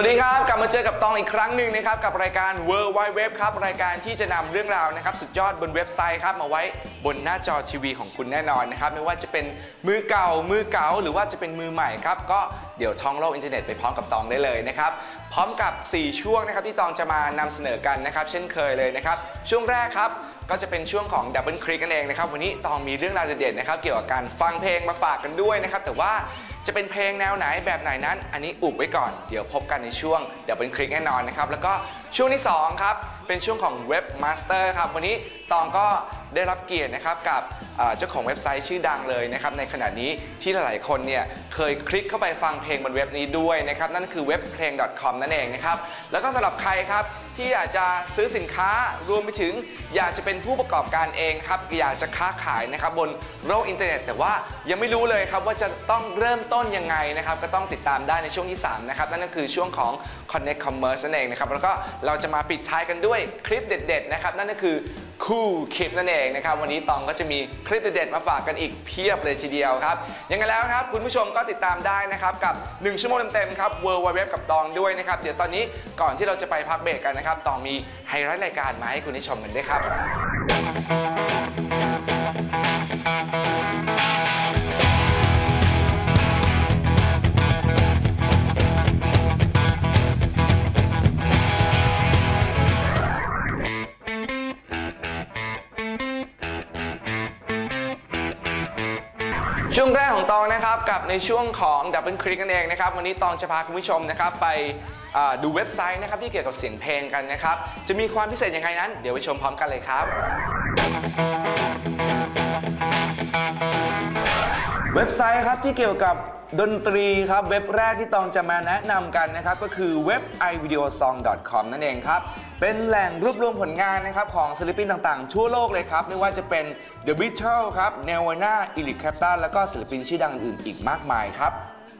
วัสดีครับ กลับมาเจอกับตองอีกครั้งหนึ่งนะครับ กับรายการ World Wide Web ครับ รายการที่จะนำเรื่องราวนะครับ สุดยอดบนเว็บไซต์ครับ มาไว้บนหน้าจอทีวีของคุณแน่นอนนะครับ ไม่ว่าจะเป็นมือเก่า มือเก่า หรือว่าจะเป็นมือใหม่ครับ ก็เดี๋ยวท่องโลกอินเทอร์เน็ตไปพร้อมกับตองได้เลยนะครับ พร้อมกับ 4 ช่วงนะครับที่ตองจะมานำเสนอกันนะครับ เช่นเคยเลยนะครับ ช่วงแรกครับก็จะเป็นช่วงของ Double Click กันเองนะครับ วันนี้ตองมีเรื่องราวเด็ดๆนะครับ เกี่ยวกับการฟังเพลงมาฝากกันด้วยนะครับ แต่ว่า จะเป็นเพลงแนวไหนแบบไหนนั้น อันนี้อุบไว้ก่อน เดี๋ยวพบกันในช่วง เดี๋ยวเป็นคลิกแน่นอนนะครับ แล้วก็ช่วงที่ 2 ครับ เป็นช่วงของเว็บมาสเตอร์ครับ วันนี้ตองก็ได้รับเกียรตินะครับกับ เจ้าของเว็บไซต์ชื่อดังเลยนะครับในขณะนี้ที่หลายๆคนเนี่ยเคยคลิกเข้าไปฟังเพลงบนเว็บนี้ด้วยนะครับนั่นคือเว็บเพลง .com นั่นเองนะครับแล้วก็สำหรับใครครับที่อยากจะซื้อสินค้ารวมไปถึง อยากจะเป็นผู้ประกอบการเองครับอยากจะค้าขายนะครับบนโลกอินเทอร์เน็ต แต่ว่ายังไม่รู้เลยครับว่าจะต้องเริ่มต้นยังไงนะครับก็ต้องติดตามได้ในช่วงที่ 3 นะครับ นั่นก็คือช่วงของ Connect Commerce นั่นเองนะครับแล้วก็เราจะมาปิดท้ายกันด้วยคลิปเด็ดๆนะครับนั่นก็คือคู่คลิปนั่นเองนะครับวันนี้ตองก็จะมีคลิปเด็ดๆมาฝากกันอีกเพียบเลยทีเดียวครับยังไงแล้วครับ คุณผู้ชมก็ติดตามได้นะครับ กับ 1 ชั่วโมงเต็มๆครับ World Wide Web กับตองด้วยนะครับ เดี๋ยวตอนนี้ก่อนที่เราจะไปพักเบรกกันนะครับตองมีไฮไลท์รายการมาให้คุณได้ชมกันด้วยครับ ครับกับในช่วงของ Double Click นั่นเองนะครับ วันนี้ตองจะพาคุณผู้ชมนะครับไปดูเว็บไซต์นะครับที่เกี่ยวกับเสียงเพลงกันนะครับ จะมีความพิเศษยังไงนั้น เดี๋ยวไปชมพร้อมกันเลยครับ เว็บไซต์ครับที่เกี่ยวกับดนตรีครับเว็บแรกที่ตองจะมาแนะนำกันนะครับ ก็คือเว็บ ivideosong.com นั่นเองครับ เป็นแหล่งรวบรวมผลงานนะครับของศิลปินต่างๆ ทั่วโลกเลยครับ ไม่ว่าจะเป็น The Beatles ครับ Nirvana Eric Clapton แล้วก็ศิลปินชื่อดังอื่นๆอีกมากมายครับ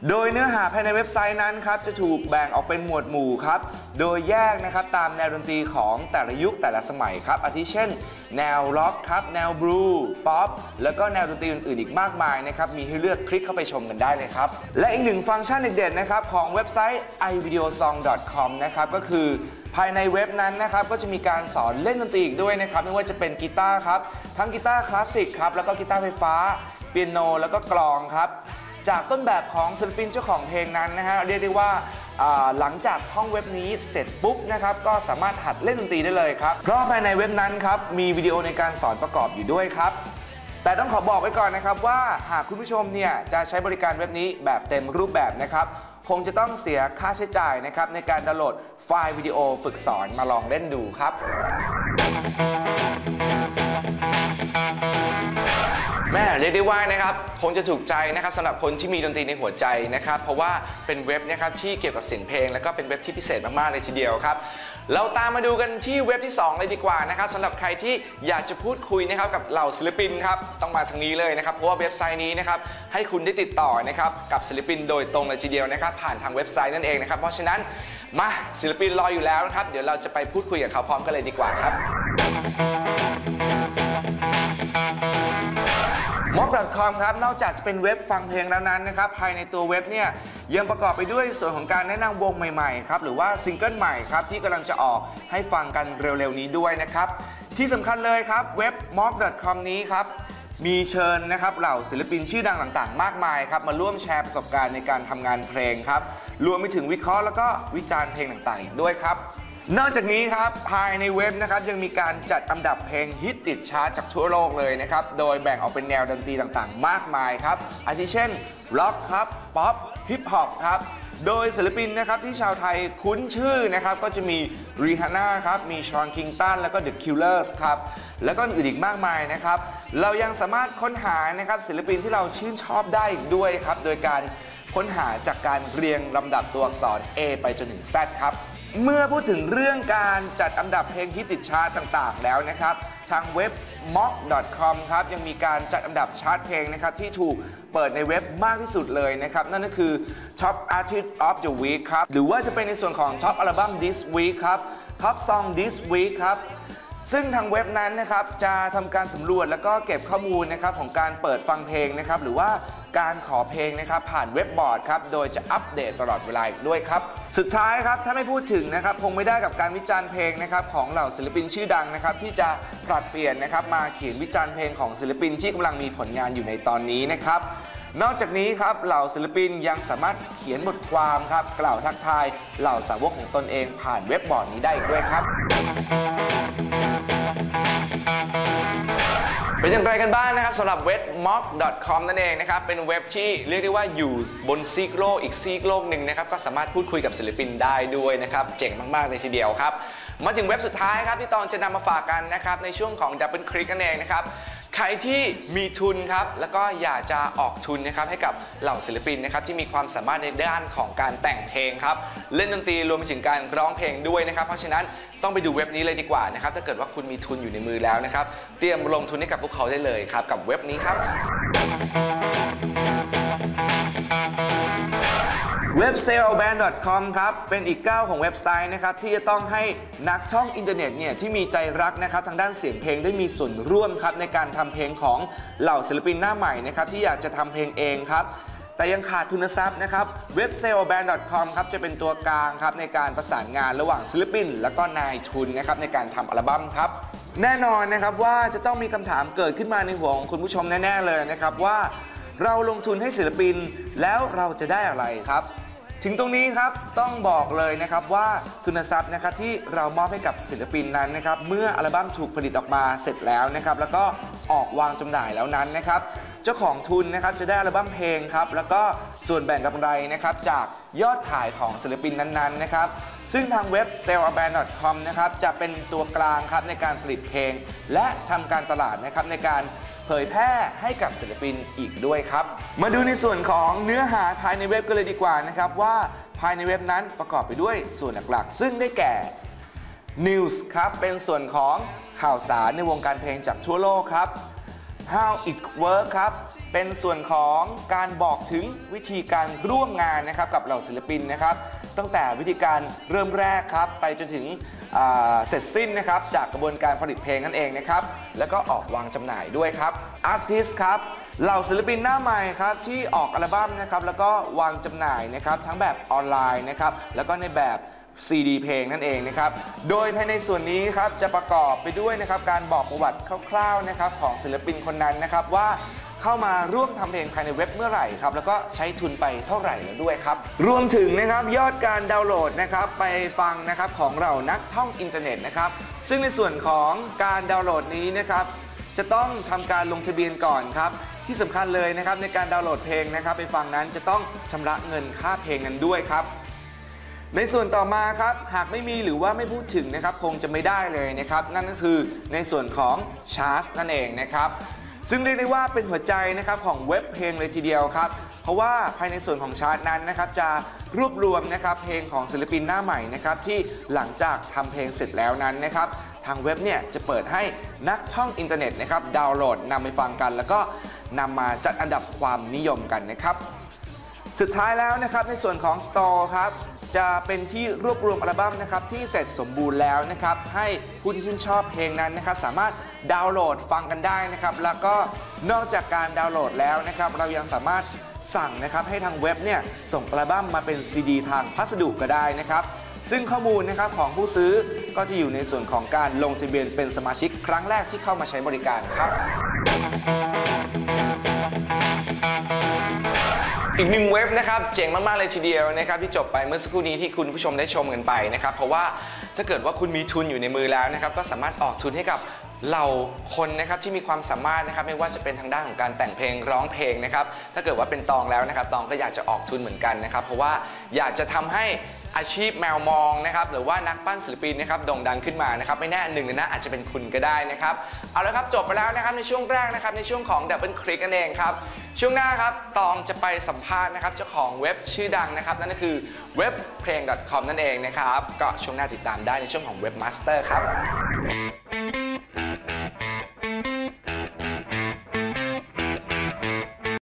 โดยเนื้อหาภายในเว็บไซต์นั้นครับจะถูกแบ่งออกเป็นหมวดหมู่ครับ โดยแยกนะครับตามแนวดนตรีของแต่ละยุคแต่ละสมัยครับ อาทิเช่น แนวร็อกครับ แนวบลูป๊อปแล้วก็แนวดนตรีอื่นๆอีกมากมายนะครับมีให้เลือกคลิกเข้าไปชมกันได้เลยครับ และอีกหนึ่งฟังก์ชันเด็ดๆนะครับของเว็บไซต์ ivideosong.com นะครับก็คือ ภายในเว็บนั้นนะครับก็จะมีการสอนเล่นดนตรีอีกด้วยนะครับไม่ว่าจะเป็นกีตาร์ครับทั้งกีตาร์คลาสสิกครับแล้วก็กีตาร์ไฟฟ้าเปียโนแล้วก็กลองครับจากต้นแบบของศิลปินเจ้าของเพลงนั้นนะฮะเรียกได้ว่าอ่าหลังจากท่องเว็บนี้เสร็จปุ๊บนะครับก็สามารถหัดเล่นดนตรีได้เลยครับเพราะภายในเว็บนั้นครับมีวิดีโอในการสอนประกอบอยู่ด้วยครับแต่ต้องขอบอกไว้ก่อนนะครับว่าหากคุณผู้ชมเนี่ยจะใช้บริการเว็บนี้แบบเต็มรูปแบบนะครับ คงจะต้องเสียค่าใช้จ่ายนะครับในการดาวน์โหลดไฟล์วิดีโอฝึกสอนมาลองเล่นดูครับ แม่เรียกได้ว่านะครับคงจะถูกใจนะครับสำหรับคนที่มีดนตรีในหัวใจนะครับ เพราะว่าเป็นเว็บนะครับที่เกี่ยวกับเสียงเพลง และก็เป็นเว็บที่พิเศษมากๆเลยทีเดียวครับ เราตามมาดูกันที่เว็บที่ 2 เลยดีกว่านะครับสำหรับใครที่อยากจะพูดคุยนะครับกับเหล่าศิลปินครับต้องมาทางนี้เลยนะครับเพราะว่าเว็บไซต์นี้นะครับให้คุณได้ติดต่อนะครับกับศิลปินโดยตรงเลยทีเดียวนะครับผ่านทางเว็บไซต์นั่นเองนะครับเพราะฉะนั้นมาศิลปินรออยู่แล้วนะครับเดี๋ยวเราจะไปพูดคุยกับเขาพร้อมกันเลยดีกว่าครับ mob.com ครับนอกจากจะเป็นเว็บฟังเพลงแล้วนั้นนะครับภายในตัวเว็บเนี่ย ยังประกอบไปด้วยส่วนของการแนะนำวงใหม่ๆครับหรือว่าซิงเกิลใหม่ครับที่กำลังจะออกให้ฟังกันเร็วๆนี้ด้วยนะครับ ที่สำคัญเลยครับเว็บ mob.com นี้ครับมีเชิญนะครับเหล่าศิลปินชื่อดังต่างๆ มากมายครับมาร่วมแชร์ประสบการณ์ในการทำงานเพลงครับรวมไปถึงวิเคราะห์แล้วก็วิจารณ์เพลงต่างๆ ด้วยครับนอกจากนี้ครับภายในเว็บนะครับยังมีการจัดอันดับเพลงฮิตติดชาร์ตจากทั่วโลกเลยนะครับ โดยแบ่งออกเป็นแนวดนตรีต่างๆ มากมายครับอาทิเช่นร็อกครับ ป๊อป ฮิปฮอปครับ โดยศิลปินนะครับที่ชาวไทยคุ้นชื่อนะครับ ก็จะมีรีฮาน่าครับ มีชอนคิงตันแล้วก็เดอะคิลเลอร์สครับ แล้วก็อื่นอีกมากมายนะครับ เรายังสามารถค้นหานะครับศิลปินที่เราชื่นชอบได้อีกด้วยครับ โดยการค้นหาจากการเรียงลำดับตัวอักษร A ไปจนถึง Z ครับ เมื่อพูดถึงเรื่องการจัดอันดับเพลงฮิตติดชาร์ตต่างๆ แล้วนะครับ ทางเว็บ mock.com ครับ ยังมีการจัดอันดับชาร์ตเพลงนะครับ ที่ถูกเปิดในเว็บมากที่สุดเลยนะครับ นั่นก็คือ Top Artist of the Week ครับ หรือว่าจะเป็นในส่วนของ Top Album This Week ครับ Top Song This Week ครับ ซึ่งทางเว็บนั้นนะครับจะทำการสำรวจแล้วก็เก็บข้อมูลนะครับของการเปิดฟังเพลงนะครับหรือว่าการขอเพลงนะครับผ่านเว็บบอร์ดครับโดยจะอัปเดตตลอดเวลาอีกด้วยครับ สุดท้ายครับถ้าไม่พูดถึงนะครับคงไม่ได้กับการวิจารณ์เพลงนะครับของเหล่าศิลปินชื่อดังนะครับที่จะปรับเปลี่ยนนะครับมาเขียนวิจารณ์เพลงของศิลปินที่กำลังมีผลงานอยู่ในตอนนี้นะครับนอกจากนี้ครับเหล่าศิลปินยังสามารถเขียนบทความครับกล่าวทักทายเหล่าสาวกของตนเองผ่านเว็บบอร์ดนี้ได้อีกด้วยครับ เป็นอย่างไรกันบ้างนะครับสำหรับเว็บ mock.com นั่นเองนะครับ เป็นเว็บที่เรียกได้ว่าอยู่บนซีกโลกอีกซีกโลกหนึ่งนะครับ ก็สามารถพูดคุยกับศิลปินได้ด้วยนะครับ เจ๋งมาก ๆ เลยทีเดียวครับ มาถึงเว็บสุดท้ายครับ ที่ตอนจะนำมาฝากกันนะครับ ในช่วงของ Double Click นั่นเองนะครับใครที่มีทุนครับ แล้วก็อยากจะออกทุนนะครับให้กับเหล่าศิลปินนะครับที่มีความสามารถในด้านของการแต่งเพลงครับ เล่นดนตรีรวมไปถึงการร้องเพลงด้วยนะครับ เพราะฉะนั้น ต้องไปดูเว็บนี้เลยดีกว่านะครับ ถ้าเกิดว่าคุณมีทุนอยู่ในมือแล้วนะครับ เตรียมลงทุนให้กับพวกเขาได้เลยครับ กับเว็บนี้ครับ เว็บ s a l e b a n d c o m ครับ เป็นอีกก้าวของเว็บไซต์นะครับ ที่จะต้องให้นักช่องอินเทอร์เน็ตเนี่ย ที่มีใจรักนะครับ ทางด้านเสียงเพลงได้มีส่วนร่วมครับ ในการทำเพลงของเหล่าศิลปินหน้าใหม่นะครับที่อยากจะทำเพลงเองครับ แต่ยังขาดทุนทรัพย์นะครับเว็บ s a l e b a n d c o m ครับจะเป็นตัวกลางครับในการประสานงานระหว่างศิลปิน และก็นายทุนนะครับในการทำอัลบั้มครับแน่นอนนะครับว่าจะต้องมีคำถามเกิดขึ้นมาในหัวของคุณผู้ชมแน่ ๆ เลยนะครับว่าเราลงทุนให้ศิลปินแล้วเราจะได้อะไรครับ ถึงตรงนี้ครับต้องบอกเลยนะครับว่าทุนทรัพย์นะครับที่เรามอบให้กับศิลปินนั้นนะครับเมื่ออัลบั้มถูกผลิตออกมาเสร็จแล้วนะครับแล้วก็ออกวางจำหน่ายแล้วนั้นนะครับ จ้าของทุนนะครับจะได้อัลบั้มเพลงครับแล้วก็ส่วนแบ่งกำไรนะครับจากยอดขายของศิลปินนั้นๆนะครับซึ่งทางเว็บ s e l l a b a n d c o m นะครับจะเป็นตัวกลางครับในการผลิตเพลง และทำการตลาดนะครับในการเผยแพร่ให้กับศิลปินอีกด้วยครับ มาดูในส่วนของเนื้อหาภายในเว็บกันเลยดีกว่านะครับว่าภายในเว็บนั้นประกอบไปด้วยส่วนหลักๆ ซึ่งได้แก่ News ครับเป็นส่วนของข่าวสารในวงการเพลงจากทั่วโลกครับ How it work ครับ เป็นส่วนของการบอกถึงวิธีการร่วมงานนะครับกับเหล่าศิลปินนะครับ ตั้งแต่วิธีการเริ่มแรกครับ ไปจนถึงเสร็จสิ้นนะครับจากกระบวนการผลิตเพลงนั่นเองนะครับ แล้วก็ออกวางจำหน่ายด้วยครับ Artist ครับเหล่าศิลปินหน้าใหม่ครับที่ออกอัลบั้มนะครับแล้วก็วางจำหน่ายนะครับทั้งแบบออนไลน์นะครับแล้วก็ในแบบ CD เพลงนั่นเองนะครับ โดยภายในส่วนนี้ครับจะประกอบไปด้วยนะครับการบอกประวัติคร่าวๆนะครับของศิลปินคนนั้นนะครับว่าเข้ามาร่วมทำเพลงภายในเว็บเมื่อไหร่ครับแล้วก็ใช้ทุนไปเท่าไหร่แล้วด้วยครับ รวมถึงนะครับยอดการดาวน์โหลดนะครับไปฟังนะครับของเรานักท่องอินเทอร์เน็ตนะครับซึ่งในส่วนของการดาวน์โหลดนี้นะครับจะต้องทำการลงทะเบียนก่อนครับที่สำคัญเลยนะครับในการดาวน์โหลดเพลงนะครับไปฟังนั้นจะต้องชำระเงินค่าเพลงนั้นด้วยครับ ในส่วนต่อมาครับหากไม่มีหรือว่าไม่พูดถึงนะครับคงจะไม่ได้เลยนะครับ นั่นก็คือในส่วนของชาร์ตนั่นเองนะครับซึ่งเรียกได้ว่าเป็นหัวใจนะครับของเว็บเพลงเลยทีเดียวครับ เพราะว่าภายในส่วนของชาร์ตนั้นนะครับจะรวบรวมนะครับเพลงของศิลปินหน้าใหม่นะครับที่หลังจากทำเพลงเสร็จแล้วนั้นนะครับทางเว็บเนี่ยจะเปิดให้นักช่องอินเทอร์เน็ตนะครับดาวน์โหลดนำไปฟังกัน แล้วก็นำมาจัดอันดับความนิยมกันนะครับ สุดท้ายแล้วนะครับในส่วนของ Store ครับ จะเป็นที่รวบรวมอัลบั้มนะครับที่เสร็จสมบูรณ์แล้วนะครับให้ผู้ที่ชื่นชอบเพลงนั้นนะครับสามารถดาวน์โหลดฟังกันได้นะครับแล้วก็นอกจากการดาวน์โหลดแล้วนะครับเรายังสามารถสั่งนะครับให้ทางเว็บเนี่ยส่งอัลบั้มมาเป็นซีดีทางพัสดุก็ได้นะครับซึ่งข้อมูลนะครับของผู้ซื้อก็จะอยู่ในส่วนของการลงทะเบียนเป็นสมาชิกครั้งแรกที่เข้ามาใช้บริการครับ อีกหนึ่งเว็บนะครับเจ๋งมาก ๆ เลยทีเดียวนะครับที่จบไปเมื่อสักครู่นี้ที่คุณผู้ชมได้ชมกันไปนะครับเพราะว่าถ้าเกิดว่าคุณมีทุนอยู่ในมือแล้วนะครับก็สามารถออกทุนให้กับเหล่าคนนะครับที่มีความสามารถนะครับไม่ว่าจะเป็นทางด้านของการแต่งเพลงร้องเพลงนะครับถ้าเกิดว่าเป็นตองแล้วนะครับตองก็อยากจะออกทุนเหมือนกันนะครับเพราะว่าอยากจะทำให้อาชีพแมวมองนะครับหรือว่านักปั้นศิลปินนะครับโด่งดังขึ้นมานะครับไม่แน่หนึ่งในนั้นอาจจะเป็นคุณก็ได้นะครับเอาละครับจบไปแล้วนะครับในช่วงแรกนะครับในช่วงของ Double Click นั่นเองครับ ช่วงหน้าครับ ตองจะไปสัมภาษณ์นะครับเจ้าของเว็บชื่อดังนะครับ นั่นก็คือเว็บเพลง .com นั่นเองนะครับ ก็ช่วงหน้าติดตามได้ในช่วงของเว็บมาสเตอร์ครับ